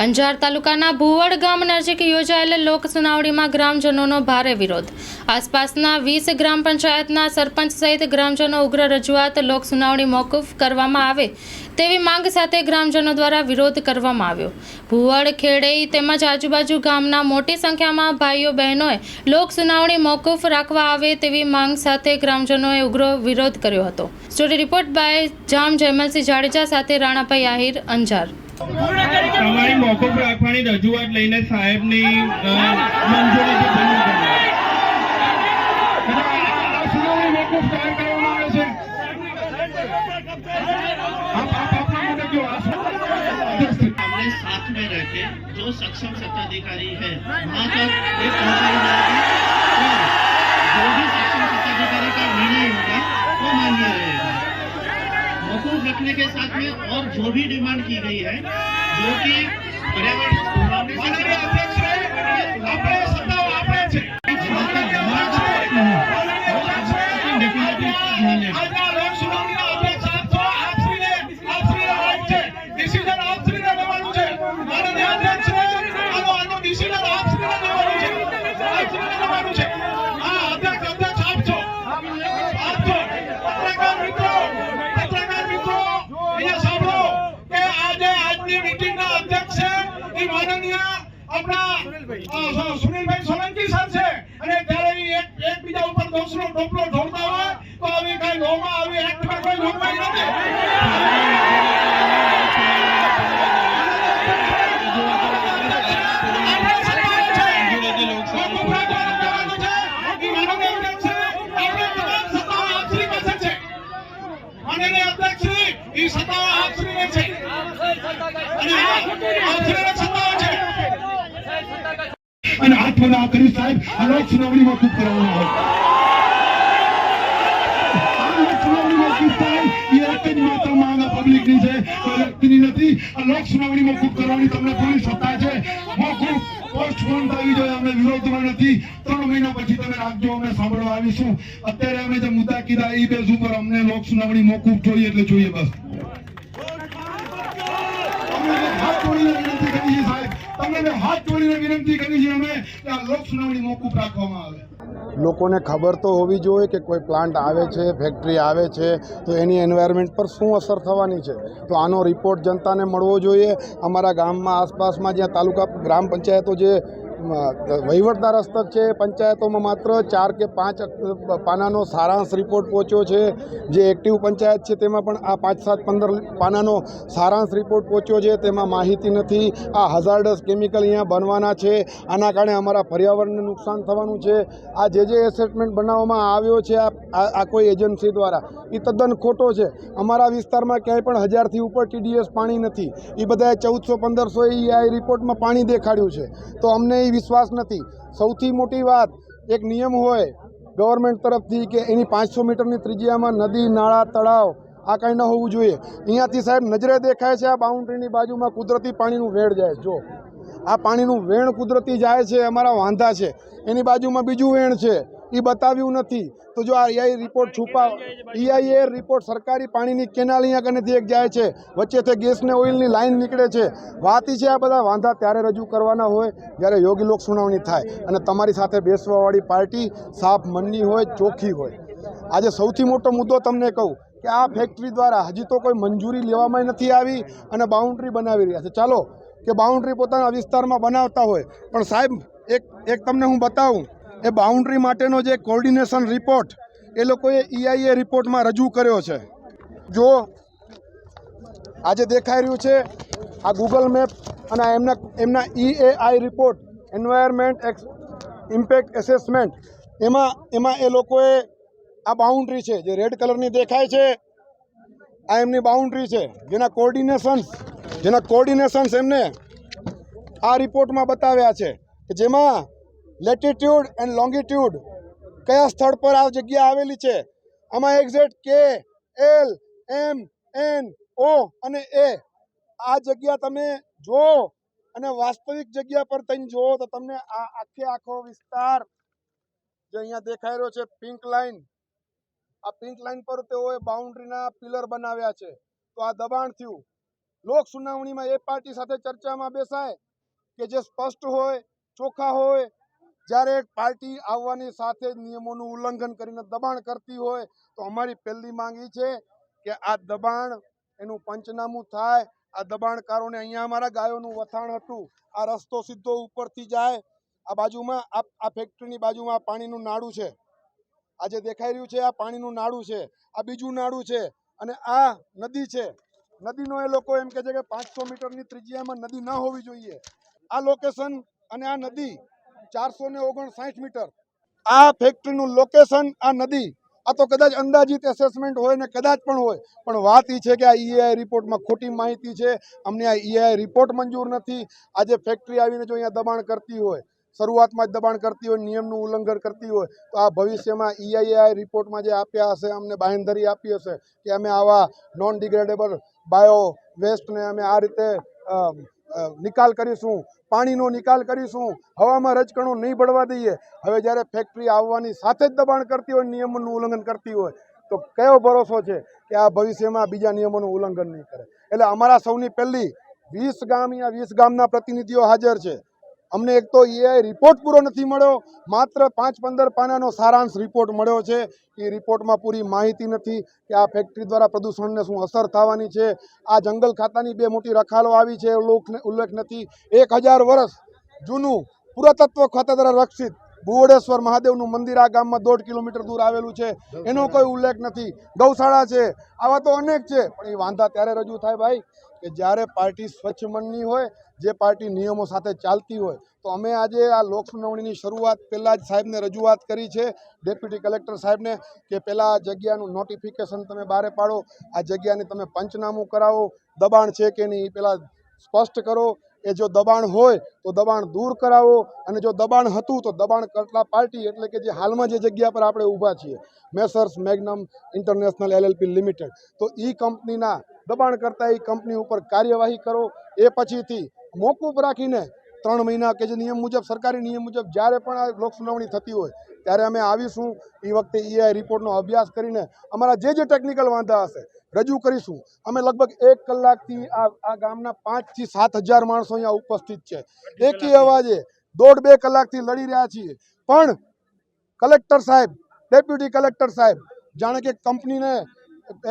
અંજાર તાલુકાના ભુવડ ગામ નજીક યોજાયેલ લોક સુનાવણીમાં ગ્રામજનોનો ભારે વિરોધ. આસપાસના વીસ ગ્રામ પંચાયતના સરપંચ સહિત ગ્રામજનો ઉગ્ર રજૂઆત લોક સુનાવણી મોકૂફ કરવામાં આવે તેવી માંગ સાથે ગ્રામજનો દ્વારા વિરોધ કરવામાં આવ્યો. ભુવડ, ખેડેઈ તેમજ આજુબાજુ ગામના મોટી સંખ્યામાં ભાઈઓ બહેનોએ લોક સુનાવણી મોકૂફ રાખવા આવે તેવી માંગ સાથે ગ્રામજનોએ ઉગ્ર વિરોધ કર્યો હતો. Story report by Jam Jaymalsinh Jadeja સાથે રાણાભાઈ આહિર, અંજાર. તમારી મોકૂફ રાખવાની રજૂઆત લઈને સાહેબની અ, મંજૂરીથી બંધ કરવી. સુનાવણી મોકૂફ જાહેર કરવામાં આવે છે આપ આપ આપના મુદ્દે કયો આ हमने साथ में रहकर जो सक्षम सत्ताधिकारी है वहाँ तक ये रखने के साथ में और जो भी डिमांड की गई है जो कि पर्यावरण દોષનો ટોપલો હોય તો આવી કઈ લોમાં આવી એક્ટમાં કોઈ જોગવાઈ નથી આપણે છે. અને સત્તાઓ છે. અને હાથ ના કરી સાહેબ, આ લોક સુનાવણીમાં ખૂબ કરવામાં હોય આ લોક સુનાવણીમાં ખૂબ થાય એ એક જ માત્ર માંગ પબ્લિકની છે. વ્યક્તિની નથી. આ લોક સુનાવણીમાં ખૂબ કરવાની તમને પૂરી સત્તા છે. મોકૂફ પોસ્ટપોન અત્યારે અમે જે મુદ્દા કીધા એ બેઝ ઉપર અમને લોક સુનાવણી મોકૂફ જોઈએ એટલે જોઈએ બસ. તમને હાથ જોડીને વિનંતી કરી છે. અમે આ લોક સુનાવણી મોકૂફ રાખવામાં આવે. લોકોને ખબર તો હોવી જોઈએ કે કોઈ પ્લાન્ટ આવે છે, ફેક્ટરી આવે છે, તો એની એન્વાયરમેન્ટ પર શું અસર થવાની છે? તો આનો રિપોર્ટ જનતાને મળવો જોઈએ. અમારા ગામમાં આસપાસમાં જ્યાં તાલુકા ગ્રામ પંચાયતો જે વહીવટદાર હસ્તક છે, પંચાયતોમાં માત્ર ચાર કે પાંચ પાનાનો સારાંશ રિપોર્ટ પહોંચ્યો છે. જે એક્ટિવ પંચાયત છે, તેમાં પણ આ પાંચ, સાત, પંદર પાનાનો સારાંશ રિપોર્ટ પહોંચ્યો છે. તેમાં માહિતી નથી. આ હઝાર્ડસ કેમિકલ અહીંયા બનવાના છે. આના કારણે અમારા પર્યાવરણને નુકસાન થવાનું છે. આ જે જે એસેટમેન્ટ બનાવવામાં આવ્યો છે, આ કોઈ એજન્સી દ્વારા, એ તદ્દન ખોટો છે. અમારા વિસ્તારમાં ક્યાંય પણ હજારથી ઉપર ટીડીએસ પાણી નથી. એ બધાએ ચૌદસો, પંદરસો એ આ રિપોર્ટમાં પાણી દેખાડ્યું છે. તો અમને એ વિશ્વાસ નથી. સૌથી મોટી વાત, એક નિયમ હોય ગવર્મેન્ટ તરફથી કે એની પાંચસો મીટરની ત્રિજ્યામાં નદી, નાળા, તળાવ, આ કાંઈ ન હોવું જોઈએ. અહીંયાથી સાહેબ નજરે દેખાય છે આ બાઉન્ડ્રીની બાજુમાં કુદરતી પાણીનું વેણ જાય. જો, આ પાણીનું વેણ કુદરતી જાય છે, અમારા વાંધા છે. એની બાજુમાં બીજું વેણ છે. એ બતાવ્યું નથી. તો જો આ ઈઆઈ રિપોર્ટ છુપા ઈઆઈએ રિપોર્ટ સરકારી પાણીની કેનાલ અહીંયા કનેથી એક જાય છે. વચ્ચેથી ગેસને ઓઇલની લાઈન નીકળે છે. વાત છે આ બધા વાંધા ત્યારે રજૂ કરવાના હોય, જ્યારે યોગ્ય લોક સુનાવણી થાય. અને તમારી સાથે બેસવાવાળી પાર્ટી સાફ મનની હોય, ચોખ્ખી હોય. આજે સૌથી મોટો મુદ્દો તમને કહું કે આ ફેક્ટરી દ્વારા હજી તો કોઈ મંજૂરી લેવામાં નથી આવી અને બાઉન્ડ્રી બનાવી રહ્યા છે. ચાલો, કે બાઉન્ડ્રી પોતાના વિસ્તારમાં બનાવતા હોય. પણ સાહેબ, એક એક તમને હું બતાવું. એ બાઉન્ડ્રી માટેનો જે કોર્ડિનેશન રિપોર્ટ એ લોકોએ ઈઆઈએ રિપોર્ટમાં રજૂ કર્યો છે. જો આજે દેખાઈ રહ્યું છે, આ ગૂગલ મેપ અને એમના એમના EAI report environment ex impact assessment એમાં એમાં એ લોકોએ આ બાઉન્ડ્રી છે, જે રેડ કલરની દેખાય છે, આ એમની બાઉન્ડ્રી છે, જેના કોર્ડિનેશન્સ જેના કોર્ડિનેશન્સ એમને આ રિપોર્ટમાં બતાવ્યા છે. કે જેમાં લેટિટ્યૂડ એન્ડ લોંગિટ્યુડ કયા સ્થળ પર આ જગ્યા આવેલી છે? આમાં એક્ઝેક્ટ કે એલ એમ એન ઓ અને એ આ જગ્યા તમે જુઓ અને વાસ્તવિક જગ્યા પર તમે જુઓ તો તમને આ આખે આખો વિસ્તાર જે અહીંયા દેખાઈ રહ્યો છે પિંક લાઈન આ પિંક લાઈન પર તેઓએ બાઉન્ડ્રીના પિલર બનાવ્યા છે. તો આ દબાણ થયું. લોક સુનાવણીમાં એ પાર્ટી સાથે ચર્ચામાં બેસાય કે જે સ્પષ્ટ હોય ચોખ્ખા હોય જ્યારે એક પાર્ટી આવવાની સાથે જ નિયમોનું ઉલ્લંઘન કરીને દબાણ કરતી હોય, તો અમારી પહેલી માંગ છે કે આ દબાણ એનું પંચનામું થાય. આ દબાણકારોને અહીંયા અમારા ગાયોનું વથાણ હતું. આ રસ્તો સીધો ઉપરથી જાય. આ બાજુમાં, આ ફેક્ટરીની બાજુમાં પાણીનું નાડું છે. આ જે દેખાઈ રહ્યું છે આ પાણીનું નાડું છે. આ બીજું નાડું છે. અને આ નદી છે. નદીનો એ લોકો એમ કહે છે કે પાંચસો મીટરની ત્રિજ્યામાં નદી ન હોવી જોઈએ. આ લોકેશન અને આ નદી ચારસો ને ઓગણસાઠ મીટર. આ ફેક્ટરીનું લોકેશન આ નદી, આ તો કદાચ અંદાજિત એસેસમેન્ટ હોય ને કદાચ પણ હોય, પણ વાત એ છે કે આ ઈઆઈ રિપોર્ટમાં ખોટી માહિતી છે. અમને આ ઈઆઈ રિપોર્ટ મંજૂર નથી. આજે ફેક્ટરી આવીને જો અહીંયા દબાણ કરતી હોય, શરૂઆતમાં જ દબાણ કરતી હોય, નિયમનું ઉલ્લંઘન કરતી હોય, તો આ ભવિષ્યમાં ઈઆઈઆઈ રિપોર્ટમાં જે આપ્યા હશે, અમને બાંહેધરી આપી હશે કે અમે આવા નોન ડિગ્રેડેબલ બાયો વેસ્ટને અમે આ રીતે નિકાલ કરીશું. પાણીનો નિકાલ કરીશું. હવામાં રજકણો નહીં ભળવા દઈએ. હવે જ્યારે ફેક્ટરી આવવાની સાથે જ દબાણ કરતી હોય, નિયમોનું ઉલ્લંઘન કરતી હોય, તો કયો ભરોસો છે કે આ ભવિષ્યમાં બીજા નિયમોનું ઉલ્લંઘન નહીં કરે? એટલે અમારા સૌની પહેલી વીસ ગામ અહીંયા વીસ ગામના પ્રતિનિધિઓ હાજર છે. અમને એક તો એઆઈ રિપોર્ટ પૂરો નથી મળ્યો માત્ર પાંચ પંદર પાનાનો સારાંશ રિપોર્ટ મળ્યો છે. એ રિપોર્ટમાં પૂરી માહિતી નથી કે આ ફેક્ટરી દ્વારા પ્રદૂષણને શું અસર થવાની છે. આ જંગલ ખાતાની બે મોટી રખાલો આવી છે ઉલ્લેખ ઉલ્લેખ નથી. એક હજાર વર્ષ જૂનું પુરાતત્વ ખાતા દ્વારા રક્ષિત ભુવડેશ્વર મહાદેવનું મંદિર આ ગામમાં દોઢ કિલોમીટર દૂર આવેલું છે. એનો કોઈ ઉલ્લેખ નથી. ગૌશાળા છે. આવા તો અનેક છે. પણ એ વાંધા ત્યારે રજૂ થાય ભાઈ. કે જ્યારે પાર્ટી સ્વચ્છ મનની હોય, જે પાર્ટી નિયમો સાથે ચાલતી હોય, તો અમે આજે આ લોકસુનાવણીની શરૂઆત પહેલાં જ સાહેબને રજૂઆત કરી છે. ડેપ્યુટી કલેક્ટર સાહેબને કે પહેલાં આ જગ્યાનું નોટિફિકેશન તમે બહાર પાડો, આ જગ્યાને તમે પંચનામું કરાવો. દબાણ છે કે નહીં પહેલાં સ્પષ્ટ કરો. એ જો દબાણ હોય, તો દબાણ દૂર કરાવો. અને જો દબાણ હતું, તો દબાણ કરતા પાર્ટી એટલે કે જે હાલમાં જે જગ્યા પર આપણે ઊભા છીએ, messrs Magnum international LLP limited. તો એ કંપનીના દબાણ કરતા એ કંપની ઉપર કાર્યવાહી કરો. એ પછીથી મોકૂફ રાખીને ત્રણ મહિના કે જે નિયમ મુજબ, સરકારી નિયમ મુજબ જ્યારે પણ આ લોક થતી હોય, ત્યારે અમે આવીશું. એ વખતે ઈઆઈ રિપોર્ટનો અભ્યાસ કરીને અમારા જે જે ટેકનિકલ વાંધા હશે, રજૂ કરીશું. અમે લગભગ એક કલાકથી આ આ ગામના પાંચથી સાત હજાર માણસો અહીંયા ઉપસ્થિત છે. એકી અવાજે દોઢ બે કલાકથી લડી રહ્યા છીએ. પણ કલેક્ટર સાહેબ, ડેપ્યુટી કલેક્ટર સાહેબ, જાણે કે કંપનીને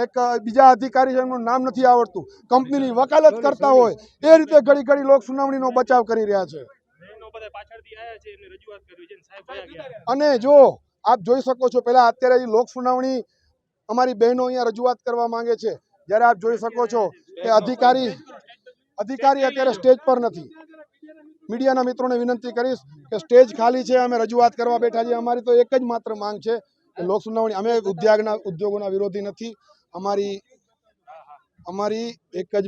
એક બીજા અધિકારી છે એમનું નામ નથી આવડતું. કંપનીની વકાલત કરતા હોય એ રીતે ઘડી ઘડી લોક સુનાવણીનો બચાવ કરી રહ્યા છે. અને જો આપ જોઈ શકો છો પહેલાં અત્યારે લોક સુનાવણી અમારી બહેનો અહીંયા રજૂઆત કરવા માંગે છે. જ્યારે આપ જોઈ શકો છો કે અધિકારી અધિકારી અત્યારે સ્ટેજ પર નથી. મીડિયાના મિત્રોને વિનંતી કરીશ કે સ્ટેજ ખાલી છે અમે રજૂઆત કરવા બેઠા છીએ. અમારી તો એક જ માત્ર માંગ છે લોક સુનાવણી, અમે ઉદ્યોગના, ઉદ્યોગોના વિરોધી નથી. અમારી અમારી એક જ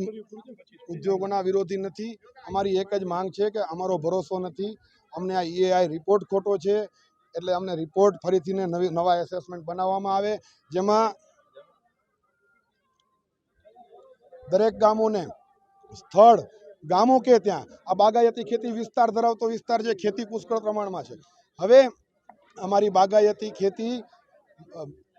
ઉદ્યોગોના વિરોધી નથી. અમારી એક જ માંગ છે કે અમારો ભરોસો નથી. અમને આ ઈએઆઈ રિપોર્ટ ખોટો છે, એટલે અમને રિપોર્ટ ફરીથી નવી, નવા એસેસમેન્ટ બનાવવામાં આવે, જેમાં દરેક ગામોને, સ્થળ, ગામો કે ત્યાં, આ બાગાયતી ખેતી વિસ્તાર ધરાવતો વિસ્તાર જે ખેતી પુષ્કળ પ્રમાણમાં છે. હવે અમારી બાગાયતી ખેતી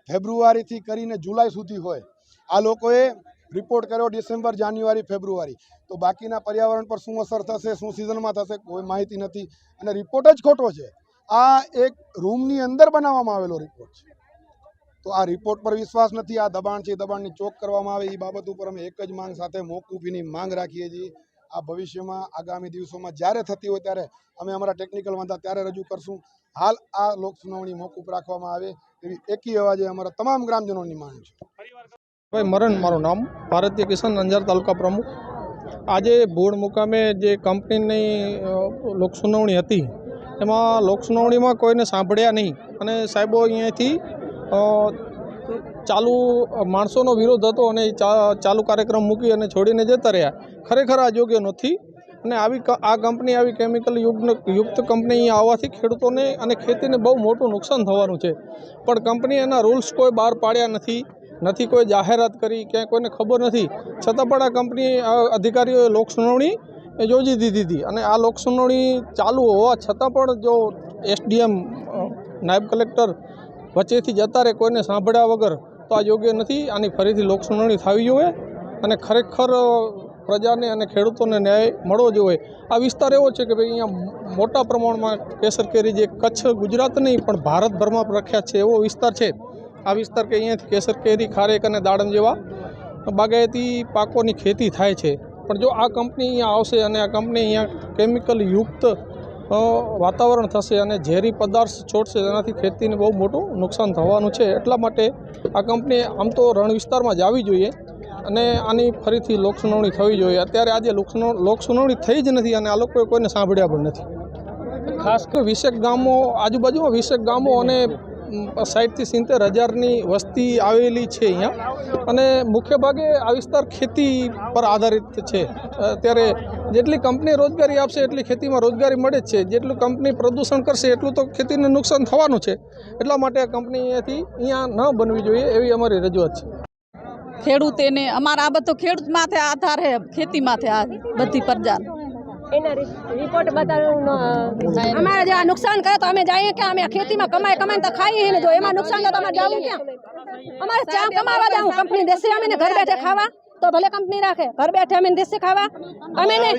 ફેબ્રુઆરીથી કરીને જુલાઈ સુધી હોય. આ લોકોએ રિપોર્ટ કર્યો ડિસેમ્બર, જાન્યુઆરી, ફેબ્રુઆરી. તો બાકીના પર્યાવરણ પર શું અસર થશે, શું સિઝનમાં થશે, કોઈ માહિતી નથી. અને રિપોર્ટ જ ખોટો છે. આ એક રૂમની અંદર બનાવવામાં આવેલો રિપોર્ટ છે. તો આ રિપોર્ટ પર વિશ્વાસ નથી. આ દબાણ છે દબાણની ચોક કરવામાં આવે, એ બાબત ઉપર અમે એક જ માંગ સાથે મોકૂફીની માંગ રાખીએ છીએ. આ ભવિષ્યમાં, આગામી દિવસોમાં જ્યારે થતી હોય ત્યારે અમે અમારા ટેકનિકલ વાંધા ત્યારે રજૂ કરશું. હાલ આ લોક સુનાવણી મોકૂફ રાખવામાં આવે એવી એકી અવાજે અમારા તમામ ગ્રામજનોની માંગ છે. ભાઈ, મરણ, મારું નામ ભારતીય કિસાન અંજાર તાલુકા પ્રમુખ. આજે ભૂળ મુકામે જે કંપનીની લોક સુનાવણી હતી, એમાં લોક સુનાવણીમાં કોઈને સાંભળ્યા નહીં. અને સાહેબો અહીંયાથી ચાલુ માણસોનો વિરોધ હતો અને ચાલુ કાર્યક્રમ મૂકી અને છોડીને જતા રહ્યા. ખરેખર આ યોગ્ય નથી. અને આવી આ કંપની આવી કેમિકલ યુક્ત યુક્ત કંપની અહીંયા આવવાથી ખેડૂતોને અને ખેતીને બહુ મોટું નુકસાન થવાનું છે. પણ કંપની એના રૂલ્સ કોઈ બહાર પાડ્યા નથી નથી કોઈ જાહેરાત કરી, ક્યાંય કોઈને ખબર નથી. છતાં પણ આ કંપની અધિકારીઓએ લોક સુનાવણી યોજી દીધી હતી. અને આ લોક સુનાવણી ચાલુ હોવા છતાં પણ જો એસડીએમ નાયબ કલેક્ટર વચ્ચેથી જતા રહે કોઈને સાંભળ્યા વગર, તો આ યોગ્ય નથી. આની ફરીથી લોક સુનાવણી થવી જોઈએ. અને ખરેખર પ્રજાને અને ખેડૂતોને ન્યાય મળવો જોઈએ. આ વિસ્તાર એવો છે કે ભાઈ અહીંયા મોટા પ્રમાણમાં કેસર કેરી જે કચ્છ, ગુજરાત નહીં, પણ ભારતભરમાં પ્રખ્યાત છે એવો વિસ્તાર છે. આ વિસ્તાર કે અહીંયાથી કેસર કેરી, ખારેક અને દાડમ જેવા બાગાયતી પાકોની ખેતી થાય છે. પણ જો આ કંપની અહીંયા આવશે અને આ કંપની અહીંયા કેમિકલ યુક્ત વાતાવરણ થશે અને ઝેરી પદાર્થ છોડશે તેનાથી ખેતીને બહુ મોટું નુકસાન થવાનું છે. એટલા માટે આ કંપની આમ તો રણ વિસ્તારમાં જ આવી જોઈએ. અને આની ફરીથી લોકસુનાવણી થવી જોઈએ. અત્યારે આજે લોકસુનો લોકસુનાવણી થઈ જ નથી અને આ લોકોએ કોઈને સાંભળ્યા પણ નથી. ખાસ કરી વીસેક ગામો, આજુબાજુમાં વીસેક ગામો અને સાઠથી સિત્તેર હજારની વસ્તી આવેલી છે અહીંયા. અને મુખ્ય ભાગે આ વિસ્તાર ખેતી પર આધારિત છે. અત્યારે જેટલી કંપની રોજગારી આપશે એટલી ખેતીમાં રોજગારી મળે જ છે. જેટલું કંપની પ્રદૂષણ કરશે એટલું તો ખેતીને નુકસાન થવાનું છે. એટલા માટે આ કંપની અહીંયાથી અહીંયા ન બનવી જોઈએ એવી અમારી રજૂઆત છે. ખેડૂતેને અમારા આ બધો ખેડૂત માથે આધાર હે ખેતી માથે આ બધી પ્રજા. રિપોર્ટ અમારે જો આ નુકસાન કરે તો અમે જઈએ કે અમે ખેતીમાં કમાઈ કમાઈને તો ખાઈએ ને જો. એમાં નુકસાન તો અમારે જવું ક્યાં? અમારે ચા કમાવા જાવું કંપની દેશે અમે ઘર બેઠે ખાવા. તો ભલે કંપની રાખે ઘર બેઠે અમે દેશે ખાવા અમે ને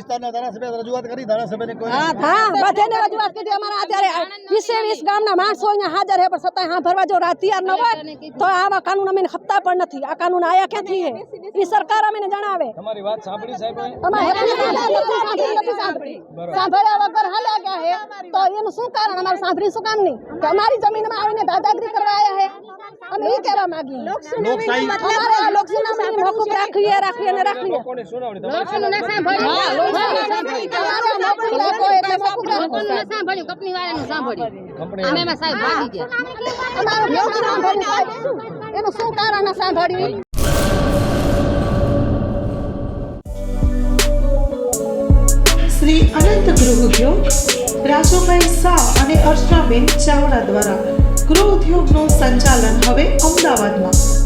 હા હા બધાને રજૂઆત કરી અમારા અત્યારે વીસે વીસ ગામના માણસો અહીંયા હાજર છે પણ છતાંય હા ભરવા જો રાત તૈયાર ન હોય તો આવા કાનૂન અમે હપ્તા પણ નથી આ કાનૂન આયા ક્યાંથી છે એ સરકાર અમને જણાવે તમારી વાત સાંભળી સાહેબ અમારે નથી સાંભળી. સાંભળ્યા વગર હાલ્યા ગયા હે? તો એનું શું કારણ? અમારે સાંભળી શું કામ નહીં? કે અમારી જમીનમાં આવીને દાદાગીરી કરવા આવ્યા હે? અમે એ કહેવા માંગીએ. અમારે આ રાખીએ રાખીએ અને રાખીએ. કોની સુનાવણી હા, લોકસુનાવણી અમારે મોકૂફ રાખો એટલે મોકૂફ રાખો. અમારે લોકસુનાવણી સાહેબ શું? એનું શું કારણ સાંભળ્યું શ્રી અનંત ગૃહ ઉદ્યોગ રાજુભાઈ શાહ અને અર્ચનાબેન ચાવડા દ્વારા ગૃહ ઉદ્યોગનું સંચાલન હવે અમદાવાદમાં.